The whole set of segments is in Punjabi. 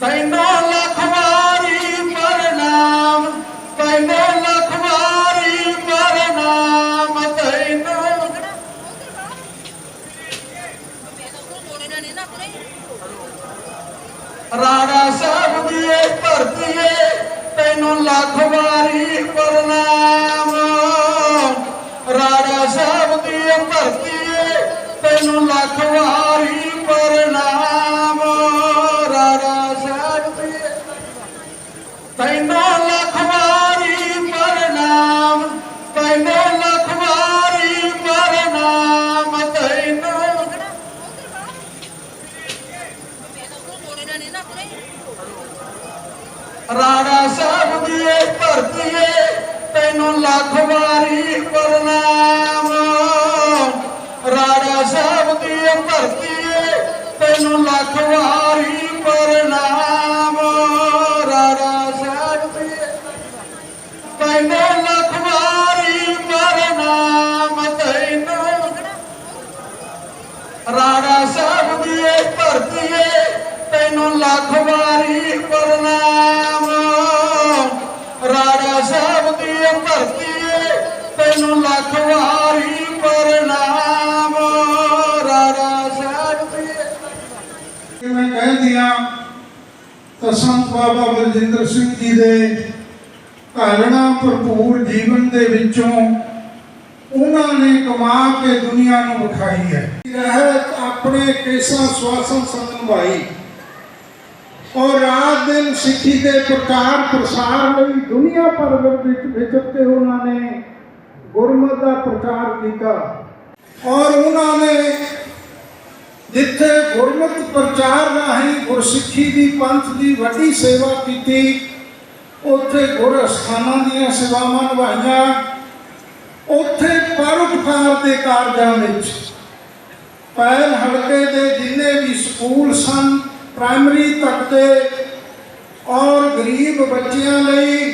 ਤੈਨੂੰ ਲੱਖ ਵਾਰੀ ਪ੍ਰਣਾਮ ਤੈਨੂੰ ਲੱਖ ਵਾਰੀ ਪ੍ਰਣਾਮ ਤੈਨੂੰ ਰਾੜਾ ਸਾਹਿਬ ਦੀ ਇਹ ਧਰਤੀ ਤੈਨੂੰ ਲੱਖ ਵਾਰੀ ਪ੍ਰਣਾਮ। ਰਾਣਾ ਸਾਹਿਬ ਦੀ ਇਹ ਧਰਤੀ ਤੈਨੂੰ ਲੱਖ ਵਾਰੀ ਤੈਨੂੰ ਲੱਖ ਵਾਰੀ ਪ੍ਰਣਾਮ। ਰਾੜਾ ਸਾਹਿਬ ਦੀ ਇਹ ਤੈਨੂੰ ਲੱਖ ਵਾਰੀ ਪ੍ਰਣਾਮ। ਰਾੜਾ ਸਾਹਿਬ ਦੀ ਤੈਨੂੰ ਲੱਖ ਵਾਰੀ ਪ੍ਰਣਾਮ, ਤੈਨੂੰ ਰਾੜਾ ਸਾਹਿਬ ਦੀ ਇਹ ਤੈਨੂੰ ਲੱਖ ਵਾਰੀ ਪ੍ਰਣਾਮ। ਸਾਹਿਬ ਦੀ ਇਹ ਏ ਤੈਨੂੰ ਲੱਖ ਵਾਰੀ ਪ੍ਰਣਾਮ। ਰਾੜਾ ਸਾਹਿਬ ਦੀ ਮੈਂ ਕਹਿ ਦਿਆਂ, ਤਾਂ ਸੰਤ ਬਾਬਾ ਬਲਜਿੰਦਰ ਸਿੰਘ ਜੀ ਦੇ ਘਾਲਣਾ ਭਰਪੂਰ ਜੀਵਨ ਦੇ ਵਿੱਚੋਂ ਉਹਨਾਂ ਨੇ ਕਮਾ ਕੇ ਦੁਨੀਆ ਨੂੰ ਵਿਖਾਈ ਹੈ। ਰਹਿਤ ਆਪਣੇ ਕੇਸਾਂ ਸਵਾਸਾਂ ਸੰਭਾਈ। ਔਰ ਰਾਤ ਦਿਨ ਸਿੱਖੀ ਦੇ ਪ੍ਰਚਾਰ ਪ੍ਰਸਾਰ ਲਈ ਦੁਨੀਆ ਭਰ ਵਿੱਚ ਵਿਚਰ ਉਹਨਾਂ ਨੇ ਗੁਰਮਤਿ ਦਾ ਪ੍ਰਚਾਰ ਕੀਤਾ। ਔਰ ਉਹਨਾਂ ਨੇ ਜਿੱਥੇ ਗੁਰਮਤਿ ਪ੍ਰਚਾਰ ਰਾਹੀਂ ਗੁਰਸਿੱਖੀ ਦੀ ਪੰਥ ਦੀ ਵੱਡੀ ਸੇਵਾ ਕੀਤੀ, ਉੱਥੇ ਗੁਰ ਅਸਥਾਨਾਂ ਦੀਆਂ ਸੇਵਾਵਾਂ ਨਿਭਾਈਆਂ। ਉੱਥੇ ਪਰਉਪਕਾਰ ਦੇ ਕਾਰਜਾਂ ਵਿੱਚ ਪਹਿਲ ਹਲਕੇ ਦੇ ਜਿੰਨੇ ਵੀ ਸਕੂਲ ਸਨ ਪ੍ਰਾਇਮਰੀ ਤੱਕ ਦੇ ਔਰ ਗਰੀਬ ਬੱਚਿਆਂ ਲਈ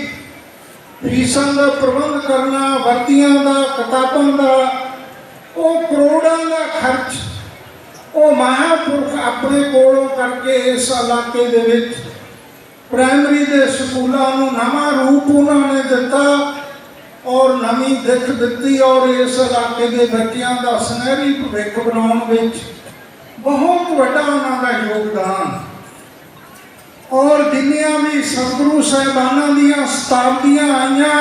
ਫੀਸਾਂ ਦਾ ਪ੍ਰਬੰਧ ਕਰਨਾ ਵਰਤੀਆਂ ਦਾ, ਕਿਤਾਬਾਂ ਦਾ, ਉਹ ਕਰੋੜਾਂ ਦਾ ਖਰਚ ਉਹ ਮਹਾਂਪੁਰਖ ਆਪਣੇ ਕੋਲੋਂ ਕਰਕੇ ਇਸ ਇਲਾਕੇ ਦੇ ਵਿੱਚ ਪ੍ਰਾਇਮਰੀ ਦੇ ਸਕੂਲਾਂ ਨੂੰ ਨਵਾਂ ਰੂਪ ਉਹਨਾਂ ਨੇ ਦਿੱਤਾ ਔਰ ਨਵੀਂ ਦਿੱਖ ਦਿੱਤੀ ਔਰ ਇਸ ਇਲਾਕੇ ਦੇ ਬੱਚਿਆਂ ਦਾ ਸੁਨਹਿਰੀ ਭਵਿੱਖ ਬਣਾਉਣ ਵਿੱਚ ਬਹੁਤ ਵੱਡਾ ਉਹਨਾਂ ਦਾ ਯੋਗਦਾਨ। ਔਰ ਜਿੰਨੀਆਂ ਵੀ ਸਤਿਗੁਰੂ ਸਾਹਿਬਾਨਾਂ ਦੀਆਂ ਸਤਾਬਦੀਆਂ ਆਈਆਂ,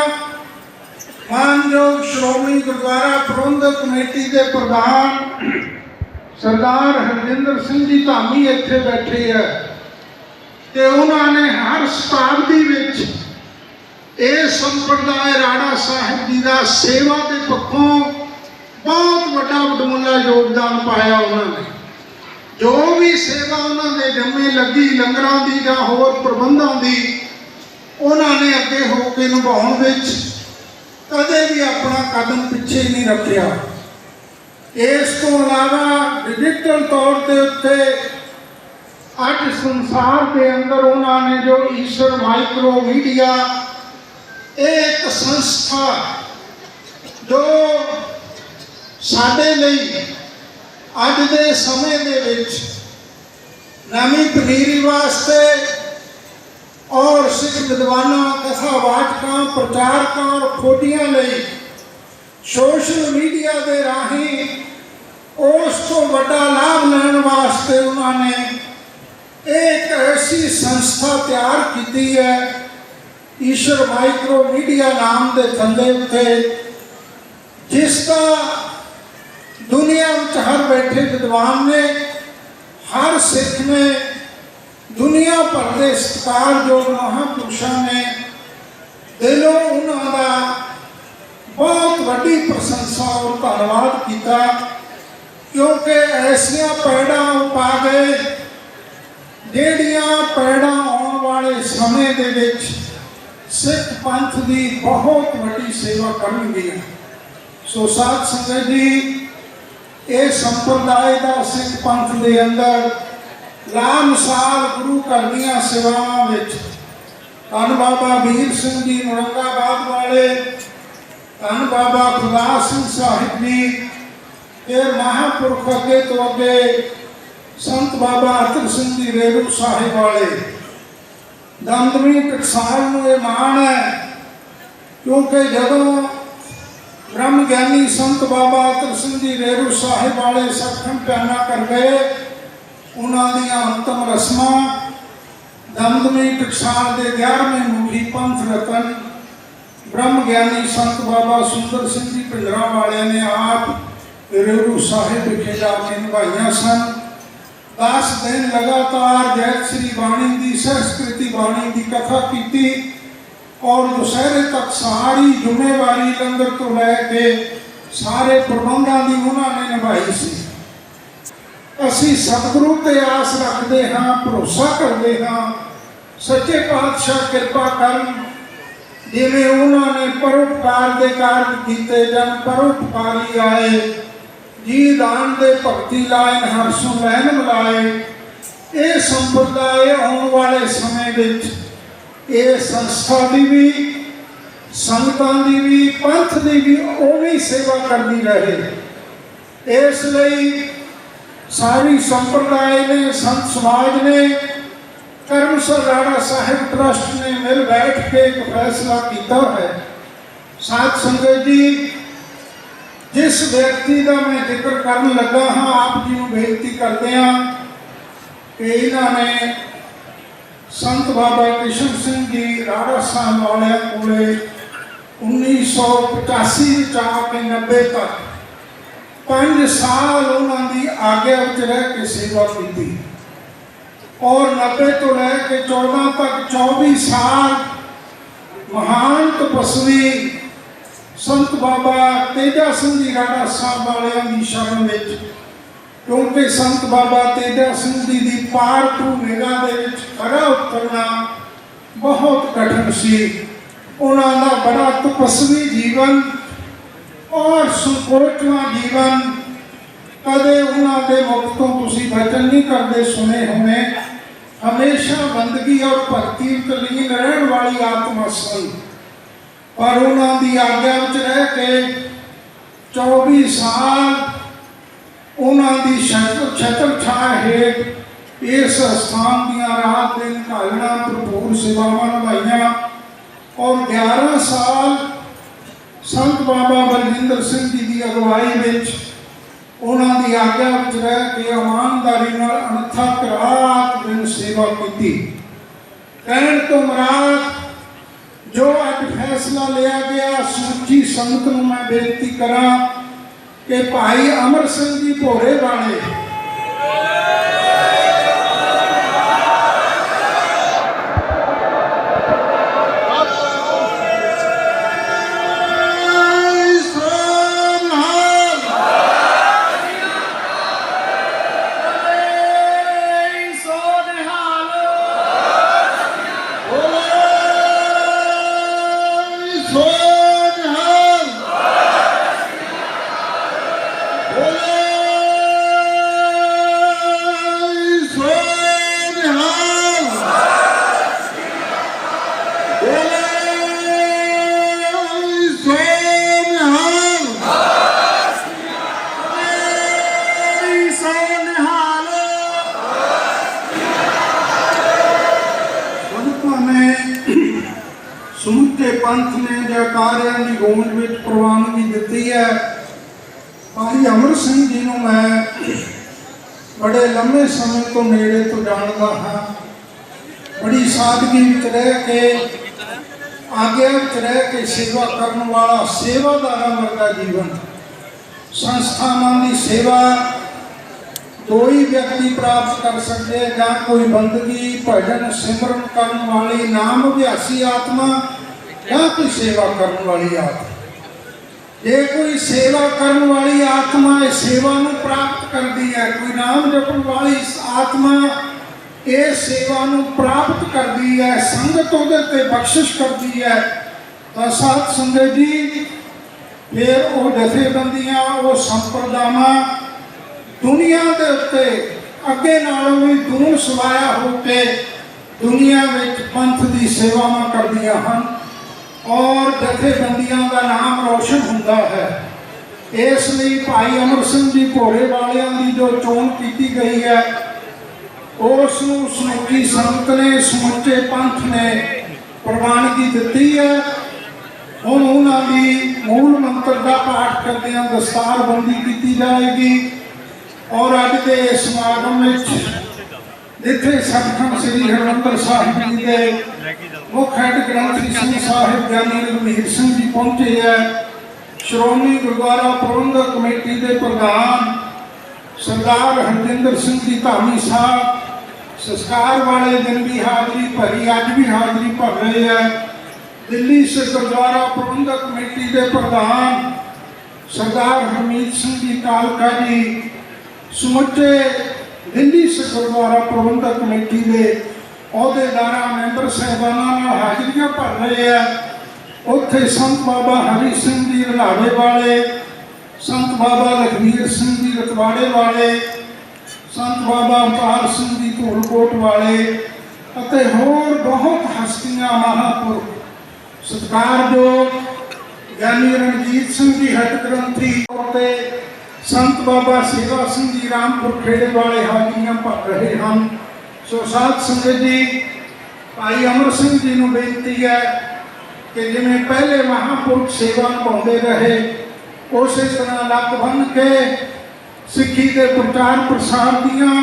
ਮਾਨਯੋਗ ਸ਼੍ਰੋਮਣੀ ਗੁਰਦੁਆਰਾ ਪ੍ਰਬੰਧਕ ਕਮੇਟੀ ਦੇ ਪ੍ਰਧਾਨ ਸਰਦਾਰ ਹਰਜਿੰਦਰ ਸਿੰਘ ਜੀ ਧਾਮੀ ਇੱਥੇ ਬੈਠੇ ਆ। ਤੇ ਉਹਨਾਂ ਨੇ ਹਰ ਸ਼ਤਾਬਦੀ ਵਿੱਚ ਇਹ ਸੰਪਰਦਾਇ ਰਾਣਾ ਸਾਹਿਬ ਜੀ ਦਾ ਸੇਵਾ ਦੇ ਪੱਖੋਂ ਬਹੁਤ ਵੱਡਾ ਵਡਮੁੱਲਾ ਯੋਗਦਾਨ ਪਾਇਆ ਉਹਨਾਂ ਨੇ। ਜੋ ਵੀ ਸੇਵਾ ਉਹਨਾਂ ਦੇ ਜੰਮੇ ਲੱਗੀ ਲੰਗਰਾਂ ਦੀ ਜਾਂ ਹੋਰ ਪ੍ਰਬੰਧਾਂ ਦੀ, ਉਹਨਾਂ ਨੇ ਅੱਗੇ ਹੋ ਕੇ ਨਿਭਾਉਣ ਵਿੱਚ ਕਦੇ ਵੀ ਆਪਣਾ ਕਦਮ ਪਿੱਛੇ ਨਹੀਂ ਰੱਖਿਆ। ਇਸ ਤੋਂ ਇਲਾਵਾ ਡਿਜੀਟਲ ਤੌਰ ਤੇ ਉੱਤੇ ਅੱਜ ਸੰਸਾਰ ਦੇ ਅੰਦਰ ਉਹਨਾਂ ਨੇ ਜੋ ਈਸ਼ਰ ਮਾਈਕਰੋ ਮੀਡੀਆ ਇਹ ਇੱਕ ਸੰਸਥਾ ਜੋ ਸਾਡੇ ਲਈ ਅੱਜ ਦੇ ਸਮੇਂ ਦੇ ਵਿੱਚ ਨਵੀਂ ਪਨੀਰੀ ਵਾਸਤੇ ਔਰ ਸਿੱਖ ਵਿਦਵਾਨਾਂ ਕਥਾ ਵਾਚਕਾਂ, ਪ੍ਰਚਾਰਕਾਂ ਔਰ ਖੋਡੀਆਂ ਲਈ ਸੋਸ਼ਲ ਮੀਡੀਆ ਦੇ ਰਾਹੀਂ ਉਸ ਤੋਂ ਵੱਡਾ ਲਾਭ ਲੈਣ ਵਾਸਤੇ ਉਹਨਾਂ ਨੇ ਇੱਕ ਐਸੀ ਸੰਸਥਾ ਤਿਆਰ ਕੀਤੀ ਹੈ, ਈਸ਼ਰ ਮਾਈਕਰੋ ਮੀਡੀਆ ਨਾਮ ਦੇ ਥੱਲੇ ਉੱਤੇ, ਜਿਸ ਦਾ ਦੁਨੀਆ ਵਿੱਚ ਹਰ ਬੈਠੇ ਵਿਦਵਾਨ ਨੇ ਹਰ ਸਿੱਖ ਨੇ ਦੁਨੀਆ ਭਰ ਦੇ ਸਤਿਕਾਰਯੋਗ ਮਹਾਂਪੁਰਸ਼ਾਂ ਨੇ ਦਿਲੋਂ ਉਹਨਾਂ ਦਾ ਬਹੁਤ ਵੱਡੀ ਪ੍ਰਸ਼ੰਸਾ ਔਰ ਧੰਨਵਾਦ ਕੀਤਾ ਕਿਉਂਕਿ ਐਸੀਆਂ ਪੈੜਾਂ ਉਹ ਪਾ ਗਏ ਜਿਹੜੀਆਂ ਪੈੜਾਂ ਆਉਣ ਵਾਲੇ ਸਮੇਂ ਦੇ ਵਿੱਚ ਸਿੱਖ ਪੰਥ ਦੀ ਬਹੁਤ ਵੱਡੀ ਸੇਵਾ ਕਰਨਗੀਆਂ ਸੋ ਸਾਧ ਸੰਗਤ ਜੀ ਇਹ ਸੰਪਰਦਾਇ ਦਾ ਸਿੱਖ ਪੰਥ ਦੇ ਅੰਦਰ ਲਾਮਸਾਲ ਗੁਰੂ ਘਰ ਦੀਆਂ ਸੇਵਾਵਾਂ ਵਿੱਚ ਧੰਨ ਬਾਬਾ ਵੀਰ ਸਿੰਘ ਜੀ ਮੁਰੰਗਾਬਾਦ ਵਾਲੇ, ਧੰਨ ਬਾਬਾ ਖੁਦਾ ਸਿੰਘ ਸਾਹਿਬ ਜੀ ਇਹ ਮਹਾਂਪੁਰਖ ਅੱਗੇ ਤੋਂ ਅੱਗੇ ਸੰਤ ਬਾਬਾ ਅਤਰ ਸਿੰਘ ਜੀ ਰੇਰੂ ਸਾਹਿਬ ਵਾਲੇ। ਦਮਦਮੀ ਟਕਸਾਲ ਨੂੰ ਇਹ ਮਾਣ ਹੈ, ਕਿਉਂਕਿ ਜਦੋਂ ਬ੍ਰਹਮ ਗਿਆਨੀ ਸੰਤ ਬਾਬਾ ਅਤਰ ਸਿੰਘ ਜੀ ਰੇਰੂ ਸਾਹਿਬ ਵਾਲੇ ਸਖਮ ਪਿਆਨਾ ਕਰ ਗਏ। ਉਹਨਾਂ ਦੀਆਂ ਅੰਤਮ ਰਸਮਾਂ ਦਮਦਮੀ ਟਕਸਾਲ ਦੇ 11ਵੇਂ ਮੁਖੀ ਪੰਥ ਰਤਨ ਬ੍ਰਹਮ ਗਿਆਨੀ ਸੰਤ ਬਾਬਾ ਸੁੰਦਰ ਸਿੰਘ ਜੀ ਪਿੰਡਰਾ ਵਾਲਿਆਂ ਨੇ ਆਪ ਰੇਰੂ ਸਾਹਿਬ ਵਿਖੇ ਜਾ ਕੇ ਨਿਭਾਈਆਂ ਸਨ। 10 ਦਿਨ ਲਗਾਤਾਰ ਜੈ ਸ੍ਰੀ ਬਾਣੀ ਦੀ ਸੰਸਕ੍ਰਿਤੀ ਬਾਣੀ ਦੀ ਕਥਾ ਕੀਤੀ। ਔਰ ਦੁਸਹਿਰੇ ਤੱਕ ਸਾਰੀ ਜ਼ਿੰਮੇਵਾਰੀ ਲੰਗਰ ਤੋਂ ਲੈ ਕੇ ਸਾਰੇ ਪ੍ਰਬੰਧਾਂ ਦੀ ਉਹਨਾਂ ਨੇ ਨਿਭਾਈ ਸੀ। ਅਸੀਂ ਸਤਿਗੁਰੂ ਤੇ ਆਸ ਰੱਖਦੇ ਹਾਂ, ਭਰੋਸਾ ਕਰਦੇ ਹਾਂ, ਸੱਚੇ ਪਾਤਸ਼ਾਹ ਕਿਰਪਾ ਕਰਨ, ਜਿਵੇਂ ਉਹਨਾਂ ਨੇ ਪਰਉਪਕਾਰ ਦੇ ਕਾਰਜ ਕੀਤੇ, ਜਨ ਪਰਉਪਕਾਰੀ ਆਏ, ਜੀ ਦਾਨ ਦੇ ਭਗਤੀ ਲਾਇਨ ਹਰ ਸੁ ਲੈਨ ਮਿਲਾਏ, ਇਹ ਸੰਪਰਦਾਇ ਆਉਣ ਵਾਲੇ ਸਮੇਂ ਵਿੱਚ ਇਹ ਸੰਸਥਾ ਦੀ ਵੀ, ਸੰਗਤਾਂ ਦੀ ਵੀ, ਪੰਥ ਦੀ ਵੀ ਉਹ ਵੀ ਸੇਵਾ ਕਰਦੀ ਰਹੇ। ਇਸ ਲਈ ਸਾਰੀ ਸੰਪਰਦਾਇ ਨੇ, ਸੰਤ ਸਮਾਜ ਨੇ ਕਰਮਸਰ ਰਾਣਾ ਸਾਹਿਬ ਟਰਸਟ ਨੇ ਮਿਲ ਬੈਠ ਕੇ ਇੱਕ ਫੈਸਲਾ ਕੀਤਾ ਹੈ। ਸਾਧ ਸੰਗਤ ਜੀ, ਜਿਸ ਵਿਅਕਤੀ ਦਾ ਮੈਂ ਜ਼ਿਕਰ ਕਰਨ ਲੱਗਾ ਹਾਂ, ਆਪ ਜੀ ਨੂੰ ਬੇਨਤੀ ਕਰਦੇ ਹਾਂ ਕਿ ਇਹਨਾਂ ਨੇ ਸੰਤ ਬਾਬਾ ਕਿਸ਼ਨ ਸਿੰਘ ਜੀ ਰਾੜਾ ਸਾਹਿਬ ਵਾਲਿਆਂ ਕੋਲੇ 1985 ਵਿੱਚ ਆ ਕੇ 90 ਤੱਕ ਪੰਜ ਸਾਲ ਉਹਨਾਂ ਦੀ ਆਗਿਆ ਵਿੱਚ ਰਹਿ ਕੇ ਸੇਵਾ ਕੀਤੀ। ਔਰ 90 ਤੋਂ ਲੈ ਕੇ 14 ਤੱਕ 24 ਸਾਲ ਮਹਾਨ ਤਪਸਵੀ ਸੰਤ ਬਾਬਾ ਤੇਜਾ ਸਿੰਘ ਜੀ ਰਾੜਾ ਸਾਹਿਬ ਵਾਲਿਆਂ ਦੀ ਸ਼ਰਨ ਵਿੱਚ ਕਿਉਂਕਿ ਸੰਤ ਬਾਬਾ ਤੇਜਾ ਸਿੰਘ ਜੀ ਦੀ ਪਾਰ ਤੋਂ ਨਿਗਾਹ ਦੇ ਵਿੱਚ ਖੜਾ ਉਤਰਨਾ ਬਹੁਤ ਕਠਿਨ ਸੀ। ਉਹਨਾਂ ਦਾ ਬੜਾ ਤਪਸਵੀ ਜੀਵਨ ਔਰ ਸੁਕੋਟਵਾ ਜੀਵਨ ਕਦੇ ਉਹਨਾਂ ਦੇ ਮੁਖ ਤੋਂ ਤੁਸੀਂ ਬਚਨ ਨਹੀਂ ਕਰਦੇ ਸੁਨੇ ਹੋਣੇ। ਹਮੇਸ਼ਾ ਬੰਦਗੀ ਔਰ ਭਗਤੀ ਵਿੱਚ ਲੀਨ ਰਹਿਣ ਵਾਲੀ ਆਤਮਾ ਸਨ। ਪਰ ਉਹਨਾਂ ਦੀ ਆਗਿਆ ਵਿੱਚ ਰਹਿ ਕੇ 24 ਸਾਲ ਉਹਨਾਂ ਦੀ ਛਤਰ ਛਤਰ ਛਾਇਆ ਹੇਠ ਇਸ ਸਥਾਨ ਦੀਆਂ ਰਾਤ ਦਿਨ ਘਾਲਣਾ ਭਰਪੂਰ ਸੇਵਾਵਾਂ ਨਿਭਾਈਆਂ। ਔਰ 11 ਸਾਲ ਸੰਤ ਬਾਬਾ ਬਲਜਿੰਦਰ ਸਿੰਘ ਜੀ ਦੀ ਅਗਵਾਈ ਵਿੱਚ ਉਹਨਾਂ ਦੀ ਆਗਿਆ ਵਿੱਚ ਰਹਿ ਕੇ ਇਮਾਨਦਾਰੀ ਨਾਲ ਅਨਥਕ ਰਾਤ ਦਿਨ ਸੇਵਾ ਕੀਤੀ। ਕਹਿਣ ਤੋਂ ਮਰਾਦ, ਜੋ ਅੱਜ ਫੈਸਲਾ ਲਿਆ ਗਿਆ, ਸਮੁੱਚੀ ਸੰਗਤ ਨੂੰ ਮੈਂ ਬੇਨਤੀ ਕਰਾਂ ਕਿ ਭਾਈ ਅਮਰ ਸਿੰਘ ਜੀ ਭੋਰੇ ਵਾਲੇ ਪੰਥ ਨੇ ਜੈਕਾਰਿਆਂ ਦੀ ਗੂੰਜ ਵਿੱਚ ਪ੍ਰਵਾਨਗੀ ਦਿੱਤੀ ਹੈ। ਭਾਈ ਅਮਰ ਸਿੰਘ ਜੀ ਨੂੰ ਮੈਂ ਬੜੇ ਲੰਮੇ ਸਮੇਂ ਤੋਂ ਨੇੜੇ ਤੋਂ ਜਾਣਦਾ ਹਾਂ। ਬੜੀ ਸਾਦਗੀ ਵਿੱਚ ਰਹਿ ਕੇ, ਆਗਿਆ ਵਿੱਚ ਰਹਿ ਕੇ ਸੇਵਾ ਕਰਨ ਵਾਲਾ ਸੇਵਾਦਾਰਾਂ ਵਰਗਾ ਜੀਵਨ। ਸੰਸਥਾਵਾਂ ਦੀ ਸੇਵਾ ਦੋ ਹੀ ਵਿਅਕਤੀ ਪ੍ਰਾਪਤ ਕਰ ਸਕਦੇ ਜਾਂ ਕੋਈ ਬੰਦਗੀ, ਭਜਨ, ਸਿਮਰਨ ਕਰਨ ਵਾਲੀ ਨਾਮ ਅਭਿਆਸੀ ਆਤਮਾ ਜਾਂ ਕੋਈ ਸੇਵਾ ਕਰਨ ਵਾਲੀ ਆਤਮਾ। ਜੇ ਕੋਈ ਸੇਵਾ ਕਰਨ ਵਾਲੀ ਆਤਮਾ ਇਹ ਸੇਵਾ ਨੂੰ ਪ੍ਰਾਪਤ ਕਰਦੀ ਹੈ, ਕੋਈ ਨਾਮ ਜਪਣ ਵਾਲੀ ਆਤਮਾ ਇਹ ਸੇਵਾ ਨੂੰ ਪ੍ਰਾਪਤ ਕਰਦੀ ਹੈ, ਸੰਗਤ ਉਹਦੇ ਤੇ ਬਖਸ਼ਿਸ਼ ਕਰਦੀ ਹੈ, ਤਾਂ ਸਾਧ ਸੰਗਤ ਜੀ, ਫਿਰ ਉਹ ਜਥੇਬੰਦੀਆਂ, ਉਹ ਸੰਪਰਦਾਵਾਂ ਦੁਨੀਆ ਦੇ ਉੱਤੇ ਅੱਗੇ ਨਾਲੋਂ ਵੀ ਦੂਰ ਸਵਾਇਆ ਹੋ ਕੇ ਦੁਨੀਆ ਵਿੱਚ ਪੰਥ ਦੀ ਸੇਵਾਵਾਂ ਕਰਦੀਆਂ ਹਨ। ਔਰ ਜਥੇਬੰਦੀਆਂ ਦਾ ਨਾਮ ਰੋਸ਼ਨ ਹੁੰਦਾ ਹੈ। ਇਸ ਲਈ ਭਾਈ ਅਮਰ ਸਿੰਘ ਜੀ ਘੋੜੇ ਵਾਲਿਆਂ ਦੀ ਜੋ ਚੋਣ ਕੀਤੀ ਗਈ ਹੈ, ਉਸ ਨੂੰ ਸਮੁੱਚੀ ਸੰਗਤ ਨੇ, ਸਮੁੱਚੇ ਪੰਥ ਨੇ ਪ੍ਰਵਾਨਗੀ ਦਿੱਤੀ ਹੈ। ਹੁਣ ਉਹਨਾਂ ਦੀ ਮੂਲ ਮੰਤਰ ਦਾ ਪਾਠ ਕਰਦਿਆਂ ਦਸਤਾਰਬੰਦੀ ਕੀਤੀ ਜਾਏਗੀ। ਔਰ ਅੱਜ ਦੇ ਇਸ ਸਮਾਗਮ ਵਿੱਚ ਜਿੱਥੇ ਸਤਿਗੁਰੂ ਸ੍ਰੀ ਹਰਿਮੰਦਰ ਸਾਹਿਬ ਜੀ ਦੇ ਮੁੱਖ ਹੈਡ ਗ੍ਰੰਥੀ ਸਿੰਘ ਸਾਹਿਬ ਗਿਆਨੀ ਰਘੁਵੀਰ ਸਿੰਘ ਜੀ ਪਹੁੰਚੇ ਹੈ। ਸ਼੍ਰੋਮਣੀ ਗੁਰਦੁਆਰਾ ਪ੍ਰਬੰਧਕ ਕਮੇਟੀ ਦੇ ਪ੍ਰਧਾਨ ਸਰਦਾਰ ਹਰਜਿੰਦਰ ਸਿੰਘ ਜੀ ਧਾਮੀ ਸਾਹਿਬ ਸੰਸਕਾਰ ਵਾਲੇ ਦਿਨ ਵੀ ਹਾਜ਼ਰੀ ਭਰੀ ਅੱਜ ਵੀ ਹਾਜ਼ਰੀ ਭਰ ਰਹੇ ਹੈ। ਦਿੱਲੀ ਸਿੱਖ ਗੁਰਦੁਆਰਾ ਪ੍ਰਬੰਧਕ ਕਮੇਟੀ ਦੇ ਪ੍ਰਧਾਨ ਸਰਦਾਰ ਹਰਮੀਤ ਸਿੰਘ ਜੀ ਕਾਲਕਾ ਜੀ ਸਮੁੱਚੇ ਦਿੱਲੀ ਸਿੱਖ ਗੁਰਦੁਆਰਾ ਪ੍ਰਬੰਧਕ ਕਮੇਟੀ ਦੇ ਅਹੁਦੇਦਾਰਾਂ, ਮੈਂਬਰ ਸਹਿਬਾਨਾਂ ਨਾਲ ਹਾਜ਼ਰੀਆਂ ਭਰ ਰਹੇ ਆ। ਉੱਥੇ ਸੰਤ ਬਾਬਾ ਹਰੀ ਸਿੰਘ ਜੀ ਰਲਾਵੇ ਵਾਲੇ, ਸੰਤ ਬਾਬਾ ਲਖਵੀਰ ਸਿੰਘ ਜੀ ਰਤਵਾੜੇ ਵਾਲੇ, ਸੰਤ ਬਾਬਾ ਅਵਤਾਰ ਸਿੰਘ ਜੀ ਧੂਲਕੋਟ ਵਾਲੇ ਅਤੇ ਹੋਰ ਬਹੁਤ ਹਸਤੀਆਂ ਮਹਾਂਪੁਰਖ। ਸਤਿਕਾਰਯੋਗ ਗਿਆਨੀ ਰਣਜੀਤ ਸਿੰਘ ਜੀ, ਹੱਟ ਗ੍ਰੰਥੀ ਤੇ ਸੰਤ ਬਾਬਾ ਸੇਵਾ ਸਿੰਘ ਜੀ ਰਾਮਪੁਰ ਖੇੜੇ ਵਾਲੇ ਹਾਜ਼ਰੀਆਂ ਭਰ ਰਹੇ ਹਨ। ਸੋ ਸਾਧ ਸੰਗਤ ਜੀ, ਭਾਈ ਅਮਰ ਸਿੰਘ ਜੀ ਨੂੰ ਬੇਨਤੀ ਹੈ ਕਿ ਜਿਵੇਂ ਪਹਿਲੇ ਮਹਾਂਪੁਰਖ ਸੇਵਾ ਨਿਭਾਉਂਦੇ ਰਹੇ, ਉਸੇ ਤਰ੍ਹਾਂ ਲੱਕ ਬੰਨ ਕੇ ਸਿੱਖੀ ਦੇ ਪ੍ਰਚਾਰ ਪ੍ਰਸਾਰ ਦੀਆਂ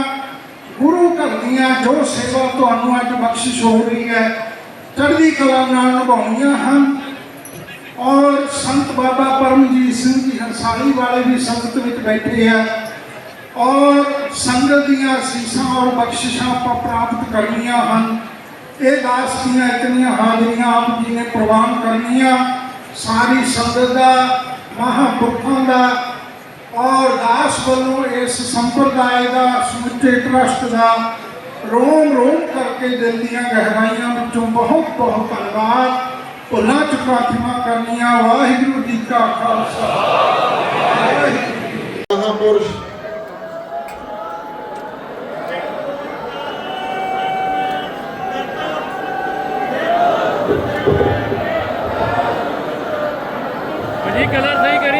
ਗੁਰੂ ਘਰ ਦੀਆਂ ਜੋ ਸੇਵਾ ਤੁਹਾਨੂੰ ਅੱਜ ਬਖਸ਼ਿਸ਼ ਹੋ ਰਹੀ ਹੈ, ਚੜ੍ਹਦੀ ਕਲਾ ਨਾਲ ਨਿਭਾਉਣੀਆਂ ਹਨ। ਔਰ ਸੰਤ ਬਾਬਾ ਪਰਮਜੀਤ ਸਿੰਘ ਜੀ ਹੰਸਾਲੀ ਵਾਲੇ ਵੀ ਸੰਗਤ ਵਿੱਚ ਬੈਠੇ ਆ। ਔਰ ਸੰਗਤ ਦੀਆਂ ਸੀਸਾਂ ਔਰ ਬਖਸ਼ਿਸ਼ਾਂ ਆਪਾਂ ਪ੍ਰਾਪਤ ਕਰਨੀਆਂ ਹਨ। ਇਹ ਦਾਸ ਦੀਆਂ ਇਤਨੀਆਂ ਹਾਜ਼ਰੀਆਂ ਆਪ ਜੀ ਨੇ ਪ੍ਰਵਾਨ ਕਰਨੀਆਂ। ਸਾਰੀ ਸੰਗਤ ਦਾ, ਮਹਾਂਪੁਰਖਾਂ ਦਾ ਔਰ ਦਾਸ ਵੱਲੋਂ ਇਸ ਸੰਪਰਦਾਇ ਦਾ, ਸਮੁੱਚੇ ਟਰਸਟ ਦਾ ਰੋਮ ਰੋਮ ਕਰਕੇ ਦਿਲ ਦੀਆਂ ਗਹਿਰਾਈਆਂ ਵਿੱਚੋਂ ਬਹੁਤ ਬਹੁਤ ਧੰਨਵਾਦ। ਭੁੱਲਾਂ ਚੁੱਕਾ ਖਿਮਾ ਕਰਨੀਆਂ ਵਾਹਿਗੁਰੂ ਜੀ ਕਾ ਖਾਲਸਾ। ਮਹਾਪੁਰਸ਼। ਜੀ ਕਲਰ ਸਹੀ ਕਰੀ।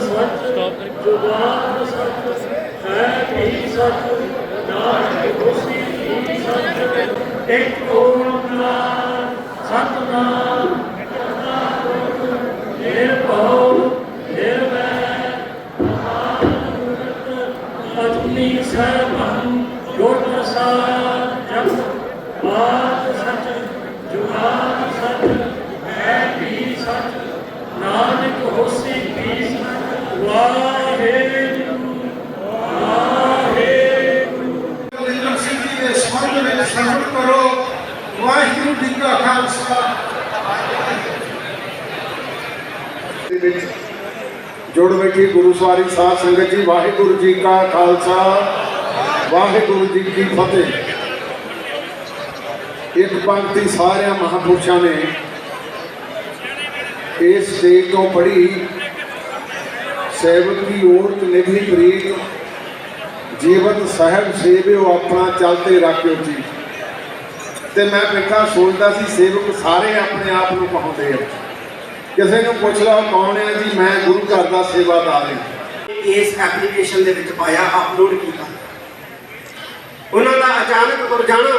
ਸਚ ਜੁਗਾਦ ਸਚ ਹੈ ਇੱਕ ਸਤਿਨਾਮ ਕਰਤਾ ਪੁਰਖ ਨਿਰਭਉ ਨਿਰਵੈਰ ਅਜੂਨੀ ਸੈਭੰ ਗੁਰ ਪ੍ਰਸਾਦ ਜਪ ਆਦ ਸਚ ਜੁਗਾਦ ਸਚ ਹੈ ਵੀ ਸਚ ਨਾਨਕ ਹੋਸੀ ਵੀ ਸਚ ਵਾਹਿਗੁਰੂ ਵਾਹਿਗੁਰੂ ਬਲਜਿੰਦਰ ਸਿੰਘ ਜੀ ਦੇ ਸਮਰਥ ਵਿੱਚ ਸ਼ਾਮਲ ਕਰੋ ਵਾਹਿਗੁਰੂ ਜੀ ਕਾ ਖਾਲਸਾ ਦੇ ਵਿੱਚ ਜੁੜ ਬੈਠੀ ਗੁਰੂ ਸਵਾਰੀ ਸਾਧ ਸੰਗਤ ਜੀ, ਵਾਹਿਗੁਰੂ ਜੀ ਕਾ ਖਾਲਸਾ, ਵਾਹਿਗੁਰੂ ਜੀ ਕੀ ਫਤਿਹ। ਇੱਕ ਪੰਕਤੀ ਸਾਰਿਆਂ ਮਹਾਪੁਰਸ਼ਾਂ ਨੇ ਇਸ ਸਟੇਜ ਤੋਂ ਪੜ੍ਹੀ। ਸੇਵਕ ਦੀ ਔਰਤ ਨਿਧੀ ਪ੍ਰੀਤ ਜੀਵਨ ਸਾਹਿਬ ਸੇਵਿਓ ਆਪਣਾ ਚਲਤੇ ਰਾਖਿਓ ਜੀ। ਤੇ ਮੈਂ ਬੈਠਾ ਸੋਚਦਾ ਸੀ, ਸੇਵਕ ਸਾਰੇ ਆਪਣੇ ਆਪ ਨੂੰ ਕਹਾਉਂਦੇ ਆ। ਕਿਸੇ ਨੂੰ ਪੁੱਛ ਲਓ ਕੌਣ ਹੈ ਜੀ, ਮੈਂ ਗੁਰੂ ਘਰ ਦਾ ਸੇਵਾਦਾਰ ਹਾਂ। ਇਸ ਐਪਲੀਕੇਸ਼ਨ ਦੇ ਵਿੱਚ ਪਾਇਆ ਅਪਲੋਡ ਕੀਤਾ। ਉਹਨਾਂ ਦਾ ਅਚਾਨਕ ਤੁਰ ਜਾਣਾ।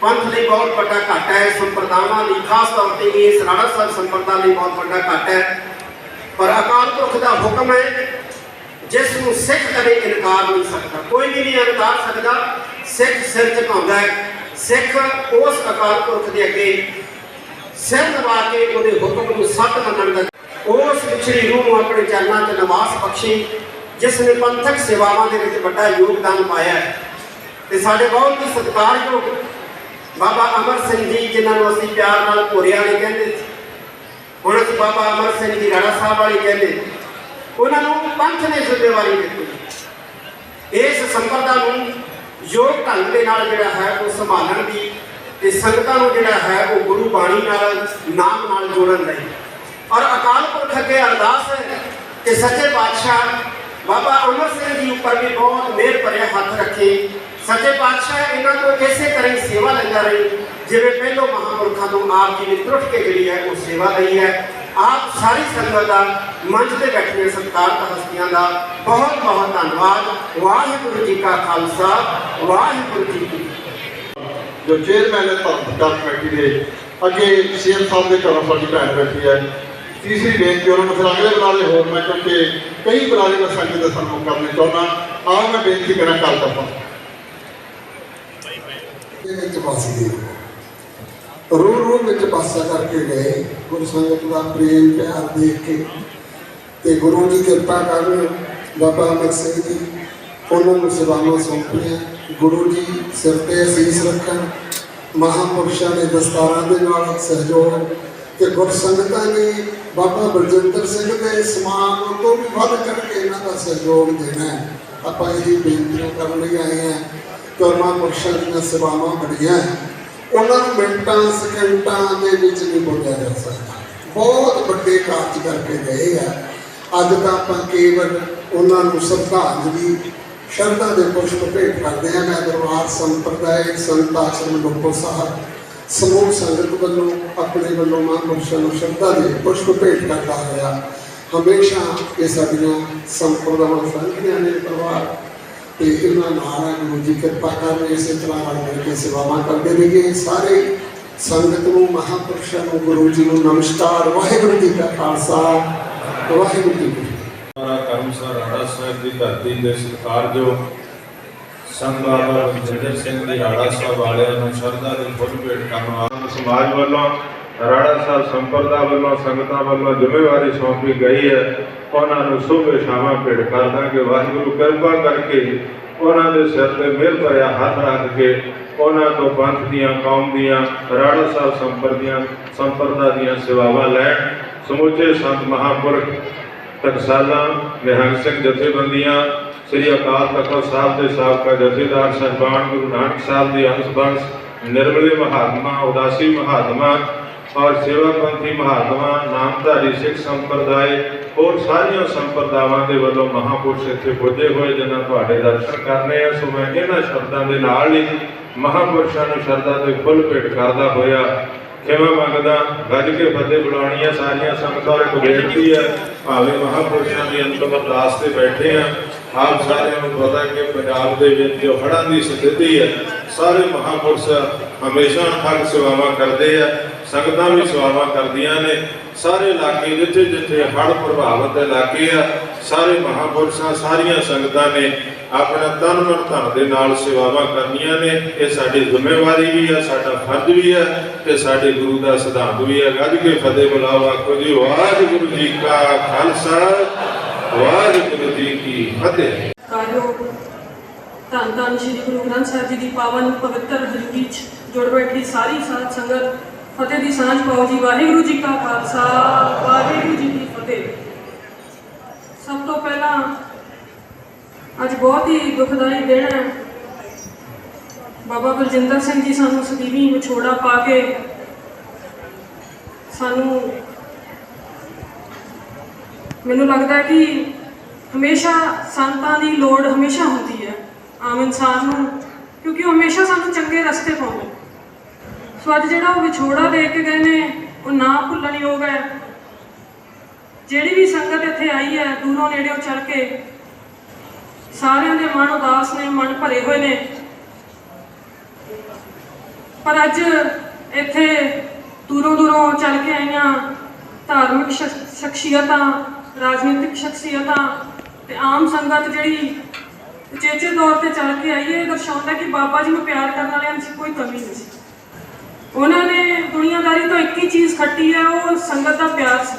ਪੰਥ ਲਈ ਬਹੁਤ ਵੱਡਾ ਘਾਟਾ ਹੈ, ਸੰਪਰਦਾਵਾਂ ਲਈ ਖਾਸ ਤੌਰ ਤੇ ਇਸ ਰਾਣਾ ਸਾਹਿਬ ਸੰਪਰਦਾ ਲਈ ਬਹੁਤ ਵੱਡਾ ਘਾਟਾ ਹੈ। ਪਰ ਅਕਾਲ ਪੁਰਖ ਦਾ ਹੁਕਮ ਹੈ, ਜਿਸ ਨੂੰ ਸਿੱਖ ਕਦੇ ਇਨਕਾਰ ਨਹੀਂ ਸਕਦਾ। ਕੋਈ ਵੀ ਨਹੀਂ ਇਨਕਾਰ ਸਕਦਾ, ਸਿੱਖ ਸਿਰ ਝੁਕਾਉਂਦਾ ਹੈ। ਸਿੱਖ ਉਸ ਅਕਾਲ ਪੁਰਖ ਦੇ ਅੱਗੇ ਸਿਰ ਨਵਾ ਕੇ ਉਹਦੇ ਹੁਕਮ ਨੂੰ ਸੱਤ ਮੰਨਣ ਦਾ ਉਸ ਵਿਛੜੀ ਰੂਹ ਨੂੰ ਆਪਣੇ ਚਰਨਾਂ 'ਚ ਨਿਵਾਸ ਬਖਸ਼ੀ, ਜਿਸ ਨੇ ਪੰਥਕ ਸੇਵਾਵਾਂ ਦੇ ਵਿੱਚ ਵੱਡਾ ਯੋਗਦਾਨ ਪਾਇਆ ਹੈ। ਤੇ ਸਾਡੇ ਬਹੁਤ ਹੀ ਸਤਿਕਾਰਯੋਗ ਬਾਬਾ ਅਮਰ ਸਿੰਘ ਜੀ, ਜਿਨ੍ਹਾਂ ਨੂੰ ਅਸੀਂ ਪਿਆਰ ਨਾਲ ਭੋਰੇ ਵਾਲੇ ਕਹਿੰਦੇ ਸੀ। ਹੁਣ ਅਸੀਂ ਬਾਬਾ ਅਮਰ ਸਿੰਘ ਜੀ ਰਾਣਾ ਸਾਹਿਬ ਵਾਲੇ ਕਹਿੰਦੇ ਉਹਨਾਂ ਨੂੰ ਪੰਥ ਨੇ ਜ਼ਿੰਮੇਵਾਰੀ ਦਿੱਤੀ। ਇਸ ਸੰਪਰਦਾ ਨੂੰ ਯੋਗ ਢੰਗ ਦੇ ਨਾਲ ਜਿਹੜਾ ਹੈ, ਉਹ ਸੰਭਾਲਣ ਦੀ ਤੇ ਸੰਗਤਾਂ ਨੂੰ ਜਿਹੜਾ ਹੈ ਉਹ ਗੁਰੂ ਬਾਣੀ ਨਾਲ, ਨਾਮ ਨਾਲ ਜੋੜਨ ਲਈ। ਔਰ ਅਕਾਲ ਪੁਰਖ ਅੱਗੇ ਅਰਦਾਸ ਹੈ ਕਿ ਸੱਚੇ ਪਾਤਸ਼ਾਹ ਬਾਬਾ ਅਮਰ ਸਿੰਘ ਜੀ ਉੱਪਰ ਵੀ ਬਹੁਤ ਮਿਹਰ ਭਰੇ ਹੱਥ ਰੱਖੇ। ਸੱਚੇ ਪਾਤਸ਼ਾਹ ਇਹਨਾਂ ਤੋਂ ਇਸੇ ਤਰ੍ਹਾਂ ਹੀ ਸੇਵਾ ਲੈਂਦਾ ਰਹੀ, ਜਿਵੇਂ ਪਹਿਲੋਂ ਮਹਾਂਪੁਰਖਾਂ ਤੋਂ ਆਪ ਜੀ ਨੇ ਤਰੁੱਟ ਕੇ ਜਿਹੜੀ ਹੈ ਉਹ ਸੇਵਾ ਲਈ ਹੈ। ਆਪ ਸਾਰੀ ਸੰਗਤ ਦਾ ਮੰਚ ਤੇ ਬੈਠੀਆਂ ਸਤਿਕਾਰਤ ਹਸਤੀਆਂ ਦਾ ਬਹੁਤ ਬਹੁਤ ਧੰਨਵਾਦ। ਵਾਹਿਗੁਰੂ ਜੀ ਕਾ ਖਾਲਸਾ, ਵਾਹਿਗੁਰੂ ਜੀ ਕੀ ਜੋ ਚੇਅਰਮੈਨ ਹੈ ਧਰਮਕਾਰ ਕਮੇਟੀ ਦੇ ਅੱਗੇ ਸੀਐਮ ਸਾਹਿਬ ਦੇ ਘਰੋਂ ਸਾਡੀ ਭੈਣ ਬੈਠੀ ਹੈ। ਤੀਸਰੀ ਬੇਨਤੀ ਉਹਨਾਂ ਨੂੰ ਫਿਰ ਅਗਲੇ ਬੁਲਾਰੇ ਹੋਰ ਮੈਂ ਕਿਉਂਕਿ ਕਈ ਬੁਲਾਰੇ ਮੈਂ ਸੰਗਤ ਦੇ ਸਾਹਮਣੇ ਕਰਨੇ ਚਾਹੁੰਦਾ, ਆਹ ਮੈਂ ਬੇਨਤੀ ਕਰਾਂ ਕਰ ਦਫਾ ਦੇ ਵਿੱਚ ਵਸ ਗਏ ਰੋ ਰੋ ਵਿੱਚ ਪਾਸਾ ਕਰਕੇ ਗਏ, ਗੁਰੂ ਸੰਗਤ ਦਾ ਪ੍ਰੇਮ, ਪਿਆਰ ਦੇਖ ਕੇ। ਤੇ ਗੁਰੂ ਜੀ ਕਿਰਪਾ ਕਰਨ ਬਾਬਾ ਅਮਰ ਸਿੰਘ ਜੀ ਉਹਨਾਂ ਨੂੰ ਸੇਵਾਵਾਂ ਸੌਂਪੀਆਂ। ਗੁਰੂ ਜੀ ਸਿਰ ਤੇ ਅਸੀਸ ਰੱਖਣ, ਮਹਾਪੁਰਸ਼ਾਂ ਦੇ ਦਸਤਾਰਾਂ ਦੇ ਨਾਲ ਸਹਿਯੋਗ ਤੇ ਗੁਰ ਸੰਗਤਾਂ ਨੇ ਬਾਬਾ ਬਲਜਿੰਦਰ ਸਿੰਘ ਦੇ ਸਮਾਨ ਤੋਂ ਵੀ ਵੱਧ ਚੜ ਕੇ ਇਹਨਾਂ ਦਾ ਸਹਿਯੋਗ ਦੇਣਾ ਆਪਾਂ ਇਹ ਬੇਨਤੀ ਕਰਨ ਲਈ ਆਏ ਹਾਂ ਕਰਮਾ ਪੁਰਸ਼ਾਂ ਦੀਆਂ ਸੇਵਾਵਾਂ ਬੜੀਆਂ ਉਹਨਾਂ ਨੂੰ ਮਿੰਟਾਂ, ਸਕਿੰਟਾਂ ਦੇ ਵਿੱਚ ਨਹੀਂ ਬੋਲਿਆ ਜਾ ਸਕਦਾ। ਬਹੁਤ ਵੱਡੇ ਕਾਰਜ ਕਰਕੇ ਗਏ ਆ। ਅੱਜ ਤਾਂ ਆਪਾਂ ਕੇਵਲ ਉਹਨਾਂ ਨੂੰ ਸ਼ਰਧਾਂਜਲੀ ਸ਼ਰਧਾ ਦੇ ਪੁਸ਼ਪ ਭੇਟ ਕਰਦੇ ਹਾਂ ਮੈਂ ਦਰਬਾਰ ਸੰਪਰਦਾਇ ਸੰਤ ਆਸ਼ਰਮ ਲੋਕੋ ਸਾਹਿਬ ਸਮੂਹ ਸੰਗਤ ਵੱਲੋਂ ਆਪਣੇ ਵੱਲੋਂ ਮਹਾਂਪੁਰਸ਼ਾਂ ਨੂੰ ਸ਼ਰਧਾ ਦੇ ਪੁਸ਼ਪ ਭੇਟ ਕਰਦਾ ਹੋਇਆ ਹਮੇਸ਼ਾ ਇਹ ਸਾਡੀਆਂ ਸੰਪਰਦਾਵਾਂ ਸਾਂਝੀਆਂ ਨੇ ਪਰਿਵਾਰ ਤੇ ਇਹਨਾਂ ਨਾਲ ਹੈ ਗੁਰੂ ਜੀ ਕਿਰਪਾ ਕਰਨ ਇਸੇ ਤਰ੍ਹਾਂ ਨਾਲ ਮਿਲ ਕੇ ਸੇਵਾਵਾਂ ਕਰਦੇ ਰਹੀਏ ਸਾਰੇ ਸੰਗਤ ਨੂੰ ਮਹਾਂਪੁਰਸ਼ਾਂ ਨੂੰ ਗੁਰੂ ਜੀ ਨੂੰ ਨਮਸਕਾਰ ਵਾਹਿਗੁਰੂ ਜੀ ਕਾ ਖਾਲਸਾ ਵਾਹਿਗੁਰੂ ਜੀ ਕੀ ਕਰਮਸਰ ਰਾੜਾ ਸਾਹਿਬ ਦੀ ਧਰਤੀ ਦੇ ਸਤਿਕਾਰਯੋਗ ਸੰਤ ਬਾਬਾ ਬਲਜਿੰਦਰ ਸਿੰਘ ਦੀ ਰਾੜਾ ਸਾਹਿਬ ਵਾਲਿਆਂ ਨੂੰ ਸ਼ਰਧਾ ਦੇ ਫੁੱਲ ਭੇਟ ਕਰਨ ਵਾਲਾ ਸਮਾਜ ਵੱਲੋਂ, ਰਾੜਾ ਸਾਹਿਬ ਸੰਪਰਦਾ ਵੱਲੋਂ, ਸੰਗਤਾਂ ਵੱਲੋਂ ਜ਼ਿੰਮੇਵਾਰੀ ਸੌਂਪੀ ਗਈ ਹੈ। ਉਹਨਾਂ ਨੂੰ ਸ਼ੁਭ ਇਸ਼ਾਵਾ ਭੇਟ ਕਰਦਾ ਕਿ ਵਾਹਿਗੁਰੂ ਕਿਰਪਾ ਕਰਕੇ ਉਹਨਾਂ ਦੇ ਸਿਰ ਤੇ ਮਿਹਰ ਭਰਿਆ ਹੱਥ ਰੱਖ ਕੇ ਉਹਨਾਂ ਤੋਂ ਪੰਥ ਦੀਆਂ, ਕੌਮ ਦੀਆਂ ਰਾਣਾ ਸਾਹਿਬ ਸੰਪਰਦੀਆਂ ਸੰਪਰਦਾ ਦੀਆਂ ਸੇਵਾਵਾਂ ਲੈਣ। ਸਮੁੱਚੇ ਸੰਤ ਮਹਾਂਪੁਰਖ ਟਕਸਾਲਾਂ ਨਿਹੰਗ ਸਿੰਘ ਜਥੇਬੰਦੀਆਂ, ਸ੍ਰੀ ਅਕਾਲ ਤਖਤ ਸਾਹਿਬ ਦੇ ਸਾਬਕਾ ਜਥੇਦਾਰ ਸਹਿਬਾਨ ਗੁਰੂ ਨਾਨਕ ਸਾਹਿਬ ਦੇ ਅੰਸ਼ ਬੰਸ ਨਿਰਮਲੇ ਮਹਾਤਮਾ, ਉਦਾਸੀ ਮਹਾਤਮਾ ਔਰ ਸੇਵਾਪੰਥੀ ਮਹਾਤਮਾ, ਨਾਮਧਾਰੀ ਸਿੱਖ ਸੰਪਰਦਾਇ ਹੋਰ ਸਾਰੀਆਂ ਸੰਪਰਦਾਵਾਂ ਦੇ ਵੱਲੋਂ ਮਹਾਪੁਰਸ਼ ਇੱਥੇ ਪੁੱਜੇ ਹੋਏ, ਜਿਨ੍ਹਾਂ ਤੁਹਾਡੇ ਦਰਸ਼ਨ ਕਰਨੇ ਆ। ਸੋ ਮੈਂ ਇਹਨਾਂ ਸ਼ਬਦਾਂ ਦੇ ਨਾਲ ਹੀ ਮਹਾਪੁਰਸ਼ਾਂ ਨੂੰ ਸ਼ਰਧਾ ਦੇ ਫੁੱਲ ਭੇਟ ਕਰਦਾ ਹੋਇਆ ਖਿਮਾ ਮੰਗਦਾ ਰੱਜ ਕੇ ਫਤਿਹ ਬੁਲਾਉਣੀਆਂ ਸਾਰੀਆਂ ਸੰਗਤਾਂ ਇੱਕ ਬੇਨਤੀ ਹੈ ਭਾਵੇਂ ਮਹਾਪੁਰਸ਼ਾਂ ਦੀ ਅੰਤਮ ਅਰਦਾਸ ਤੇ ਬੈਠੇ ਆ, ਆਪ ਸਾਰਿਆਂ ਨੂੰ ਪਤਾ ਕਿ ਪੰਜਾਬ ਦੇ ਵਿੱਚ ਜੋ ਹੜ੍ਹਾਂ ਦੀ ਸਥਿਤੀ ਹੈ ਸਾਰੇ ਮਹਾਪੁਰਸ਼ ਹਮੇਸ਼ਾ ਹੱਕ ਸੇਵਾਵਾਂ ਕਰਦੇ ਆ, ਸੰਗਤਾਂ ਵੀ ਸੇਵਾਵਾਂ ਕਰਦੀਆਂ ਨੇ, ਸਾਰੇ ਇਲਾਕੇ ਜਿੱਥੇ ਜਿੱਥੇ ਹੜ੍ਹ ਪ੍ਰਭਾਵਿਤ ਇਲਾਕੇ ਆ, ਸਾਰੇ ਮਹਾਪੁਰਸ਼ਾਂ, ਸਾਰੀਆਂ ਸੰਗਤਾਂ ਨੇ ਆਪਣਾ ਤਨ ਮਨ ਧਨ ਦੇ ਨਾਲ ਸੇਵਾਵਾਂ ਕਰਨੀਆਂ ਨੇ। ਇਹ ਸਾਡੀ ਜ਼ਿੰਮੇਵਾਰੀ ਵੀ ਹੈ ਸਾਡਾ ਫਰਜ਼ ਵੀ ਹੈ ਤੇ ਸਾਡੇ ਗੁਰੂ ਦਾ ਸਿਧਾਂਤ ਵੀ ਹੈ ਗੱਜ ਕੇ ਫਤਿਹ ਬੁਲਾਵਾ ਆਖੋ ਜੀ, ਵਾਹਿਗੁਰੂ ਜੀ ਕਾ ਖਾਲਸਾ, ਵਾਹਿਗੁਰੂ ਜੀ ਕੀ ਫਤਿਹ। ਕਾਜੋ ਧੰਨ ਧੰਨ ਸ਼੍ਰੀ ਗੁਰੂ ਗ੍ਰੰਥ ਸਾਹਿਬ ਜੀ ਦੀ ਪਾਵਨ ਪਵਿੱਤਰ ਹਜ਼ੂਰੀ 'ਚ ਜੁੜ ਬੈਠੀ ਸਾਰੀ ਸਾਧ ਸੰਗਤ, ਫਤਿਹ ਦੀ ਸਾਂਝ ਪਾਓ ਜੀ, ਵਾਹਿਗੁਰੂ ਜੀ ਕਾ ਖਾਲਸਾ, ਵਾਹਿਗੁਰੂ ਜੀ ਕੀ ਫਤਿਹ। ਸਭ ਤੋਂ ਪਹਿਲਾਂ ਅੱਜ ਬਹੁਤ ਹੀ ਦੁਖਦਾਈ ਦਿਨ ਹੈ। ਬਾਬਾ ਬਲਜਿੰਦਰ ਸਿੰਘ ਜੀ ਸਾਨੂੰ ਸਦੀਵੀ ਵਿਛੋੜਾ ਪਾ ਕੇ ਸਾਨੂੰ ਮੈਨੂੰ ਲੱਗਦਾ ਕਿ ਹਮੇਸ਼ਾ ਸੰਤਾਂ ਦੀ ਲੋੜ ਹਮੇਸ਼ਾ ਹੁੰਦੀ ਹੈ, ਆਮ ਇਨਸਾਨ ਨੂੰ, ਕਿਉਂਕਿ ਉਹ ਹਮੇਸ਼ਾ ਸਾਨੂੰ ਚੰਗੇ ਰਸਤੇ ਪਾਉਂਦੇ ਸੋ ਅੱਜ ਜਿਹੜਾ ਉਹ ਵਿਛੋੜਾ ਦੇ ਕੇ ਗਏ ਨੇ, ਉਹ ਨਾ ਭੁੱਲਣਯੋਗ ਹੈ। ਜਿਹੜੀ ਵੀ ਸੰਗਤ ਇੱਥੇ ਆਈ ਹੈ, ਦੂਰੋਂ ਨੇੜਿਓਂ ਚੱਲ ਕੇ ਸਾਰਿਆਂ ਦੇ ਮਨ ਉਦਾਸ ਨੇ, ਮਨ ਭਰੇ ਹੋਏ ਨੇ। ਪਰ ਅੱਜ ਇੱਥੇ ਦੂਰੋਂ ਦੂਰੋਂ ਚੱਲ ਕੇ ਆਈਆਂ ਧਾਰਮਿਕ ਸ਼ਖਸੀਅਤਾਂ, ਰਾਜਨੀਤਿਕ ਸ਼ਖਸੀਅਤਾਂ ਤੇ ਆਮ ਸੰਗਤ ਜਿਹੜੀ ਉਚੇਚੇ ਤੌਰ ਤੇ ਚੱਲ ਕੇ ਆਈ ਹੈ ਦਰਸਾਉਂਦਾ ਕਿ ਬਾਬਾ ਜੀ ਨੂੰ ਪਿਆਰ ਕਰਨ ਵਾਲਿਆਂ 'ਚ ਕੋਈ ਕਮੀ ਨਹੀਂ ਸੀ। ਉਹਨਾਂ ਨੇ ਦੁਨੀਆਦਾਰੀ ਤੋਂ ਇੱਕ ਹੀ ਚੀਜ਼ ਖੱਟੀ ਹੈ, ਉਹ ਸੰਗਤ ਦਾ ਪਿਆਰ ਸੀ।